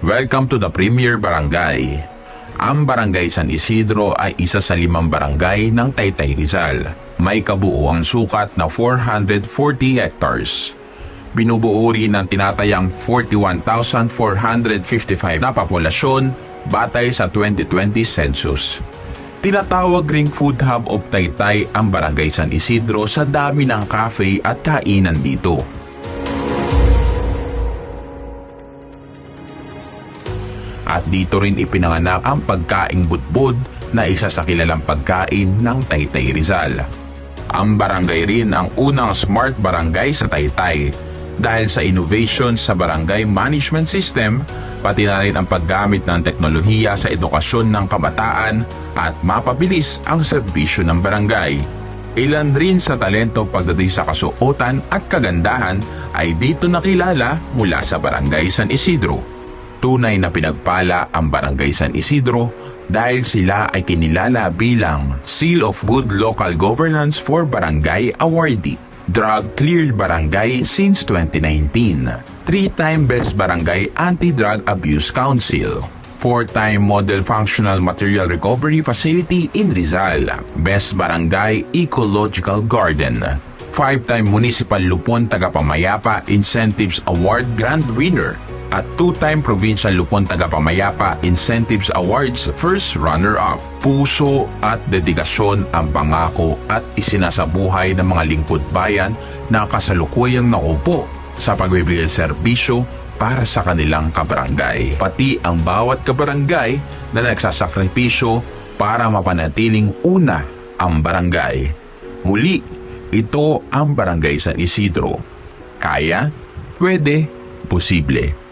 Welcome to the Premier Barangay. Ang Barangay San Isidro ay isa sa limang barangay ng Taytay Rizal. May kabuuang sukat na 440 hectares. Binubuo rin ng tinatayang 41,455 na populasyon batay sa 2020 census. Tinatawag ring food hub of Taytay ang Barangay San Isidro sa dami ng cafe at kainan dito. At dito rin ipinanganak ang pagkaing butbod na isa sa kilalang pagkain ng Taytay Rizal. Ang barangay rin ang unang smart barangay sa Taytay dahil sa innovation sa barangay management system, pati na rin ang paggamit ng teknolohiya sa edukasyon ng kabataan at mapabilis ang serbisyo ng barangay. Ilan rin sa talento pagdating sa kasuotan at kagandahan ay dito nakilala mula sa Barangay San Isidro. Tunay na pinagpala ang Barangay San Isidro dahil sila ay kinilala bilang Seal of Good Local Governance for Barangay Awardee. Drug Cleared Barangay since 2019. Three-time Best Barangay Anti-Drug Abuse Council. Four-time Model Functional Material Recovery Facility in Rizal. Best Barangay Ecological Garden. Five-time Municipal Lupon Tagapamayapa Incentives Award Grand Winner at two-time Provincial Lupon Tagapamayapa Incentives Awards First Runner-Up. Puso at dedikasyon ang pangako at isinasabuhay ng mga lingkod bayan na kasalukuyang naupo sa pagbibigay serbisyo para sa kanilang kabarangay. Pati ang bawat kabarangay na nagsasakripisyo para mapanatiling una ang barangay. Muli, ito ang Barangay San Isidro. Kaya, pwede, posible.